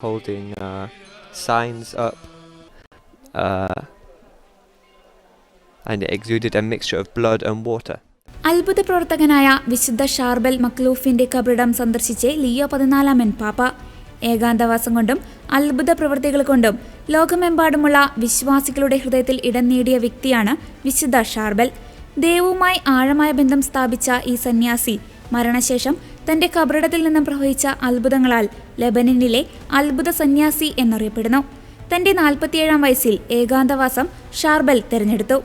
holding uh, signs up, uh, and it exuded a mixture of blood and water. അത്ഭുത പ്രവർത്തകനായ വിശുദ്ധ ഷാർബൽ മക്ലൂഫിന്റെ കബറിടം സന്ദർശിച്ച് ലിയോ പതിനാലാമൻ പാപ്പ ഏകാന്തവാസം കൊണ്ടും അത്ഭുത പ്രവൃത്തികൾ കൊണ്ടും ലോകമെമ്പാടുമുള്ള വിശ്വാസികളുടെ ഹൃദയത്തിൽ ഇടം നേടിയ വ്യക്തിയാണ് വിശുദ്ധ ഷാർബൽ ദൈവവുമായി ആഴമായ ബന്ധം സ്ഥാപിച്ച ഈ സന്യാസി മരണശേഷം തന്റെ കബറിടത്തിൽ നിന്നും പ്രവഹിച്ച അത്ഭുതങ്ങളാൽ ലെബനനിലെ അത്ഭുത സന്യാസി എന്നറിയപ്പെടുന്നു. തന്റെ നാൽപ്പത്തിയേഴാം വയസ്സിൽ ഏകാന്തവാസം ഷാർബൽ തിരഞ്ഞെടുത്തു.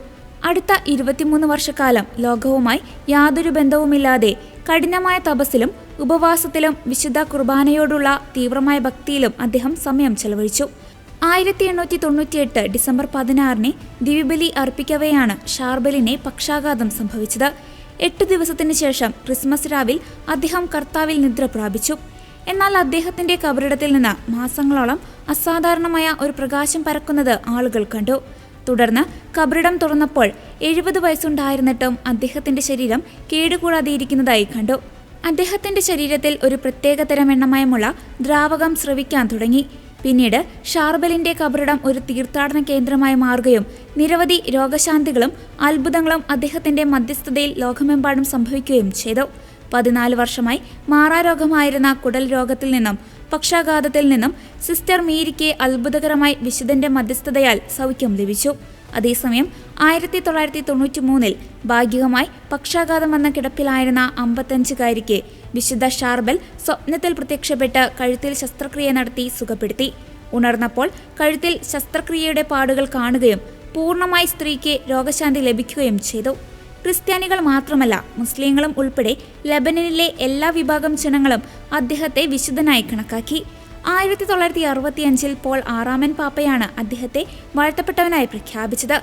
അടുത്ത ഇരുപത്തിമൂന്ന് വർഷക്കാലം ലോകവുമായി യാതൊരു ബന്ധവുമില്ലാതെ കഠിനമായ തപസ്സിലും ഉപവാസത്തിലും വിശുദ്ധ കുർബാനയോടുള്ള തീവ്രമായ ഭക്തിയിലും അദ്ദേഹം സമയം ചെലവഴിച്ചു. ആയിരത്തി എണ്ണൂറ്റി തൊണ്ണൂറ്റിയെട്ട് ഡിസംബർ പതിനാറിന് ദിവ്യബലി അർപ്പിക്കവെയാണ് ഷാർബലിനെ പക്ഷാഘാതം സംഭവിച്ചത്. എട്ട് ദിവസത്തിന് ശേഷം ക്രിസ്മസ് രാവിൽ അദ്ദേഹം കർത്താവിൽ നിദ്ര പ്രാപിച്ചു. എന്നാൽ അദ്ദേഹത്തിന്റെ കബറിടത്തിൽ നിന്ന് മാസങ്ങളോളം അസാധാരണമായ ഒരു പ്രകാശം പരക്കുന്നത് ആളുകൾ കണ്ടു. തുടർന്ന് കബറിടം തുറന്നപ്പോൾ എഴുപത് വയസ്സുണ്ടായിരുന്നിട്ടും അദ്ദേഹത്തിന്റെ ശരീരം കേടുകൂടാതെയിരിക്കുന്നതായി കണ്ടു. അദ്ദേഹത്തിന്റെ ശരീരത്തിൽ ഒരു പ്രത്യേകതരം എണ്ണമയമുള്ള ദ്രാവകം സ്രവിക്കാൻ തുടങ്ങി. പിന്നീട് ഷാർബലിന്റെ കബറിടം ഒരു തീർത്ഥാടന കേന്ദ്രമായി മാറുകയും നിരവധി രോഗശാന്തികളും അത്ഭുതങ്ങളും അദ്ദേഹത്തിന്റെ മധ്യസ്ഥതയിൽ ലോകമെമ്പാടും സംഭവിക്കുകയും ചെയ്തു. പതിനാല് വർഷമായി മാറാരോഗമായിരുന്ന കുടൽ രോഗത്തിൽ നിന്നും പക്ഷാഘാതത്തിൽ നിന്നും സിസ്റ്റർ മീരിക്ക് അത്ഭുതകരമായി വിശുദ്ധന്റെ മധ്യസ്ഥതയാൽ സൗഖ്യം ലഭിച്ചു. അതേസമയം ആയിരത്തി തൊള്ളായിരത്തി തൊണ്ണൂറ്റി മൂന്നിൽ ഭാഗികമായി പക്ഷാഘാതം വന്ന കിടപ്പിലായിരുന്ന അമ്പത്തഞ്ചുകാരിക്ക് വിശുദ്ധ ഷാർബൽ സ്വപ്നത്തിൽ പ്രത്യക്ഷപ്പെട്ട് കഴുത്തിൽ ശസ്ത്രക്രിയ നടത്തി സുഖപ്പെടുത്തി. ഉണർന്നപ്പോൾ കഴുത്തിൽ ശസ്ത്രക്രിയയുടെ പാടുകൾ കാണുകയും പൂർണമായി സ്ത്രീക്ക് രോഗശാന്തി ലഭിക്കുകയും ചെയ്തു. ക്രിസ്ത്യാനികൾ മാത്രമല്ല മുസ്ലിങ്ങളും ഉൾപ്പെടെ ലബനനിലെ എല്ലാ വിഭാഗം ജനങ്ങളും അദ്ദേഹത്തെ വിശുദ്ധനായി കണക്കാക്കി. ആയിരത്തി തൊള്ളായിരത്തി അറുപത്തിയഞ്ചിൽ പോൾ ആറാമൻ പാപ്പയാണ് അദ്ദേഹത്തെ വാഴ്ത്തപ്പെട്ടവനായി പ്രഖ്യാപിച്ചത്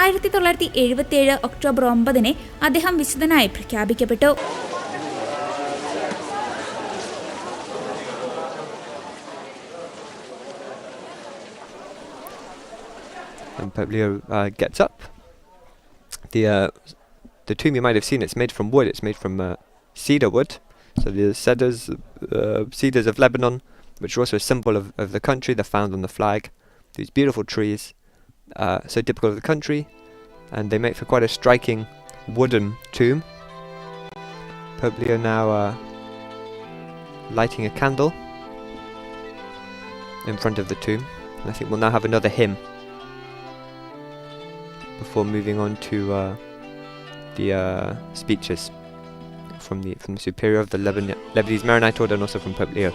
ആയിരത്തി തൊള്ളായിരത്തി എഴുപത്തിയേഴ് ഒക്ടോബർ ഒമ്പതിന് അദ്ദേഹം വിശുദ്ധനായി പ്രഖ്യാപിക്കപ്പെട്ടു And Pope Leo uh, gets up. The uh, the tomb you might have seen. It's made from wood. It's made from uh, cedar wood. So the cedars, uh, cedars of Lebanon, which are also a symbol of, of the country. They're found on the flag. These beautiful trees, uh, so typical of the country, and they make for quite a striking wooden tomb. Pope Leo now uh, lighting a candle in front of the tomb. And I think we'll now have another hymn before moving on to uh, the uh, speeches from the from the superior of the Lebanese Maronite order and also from Pope Leo.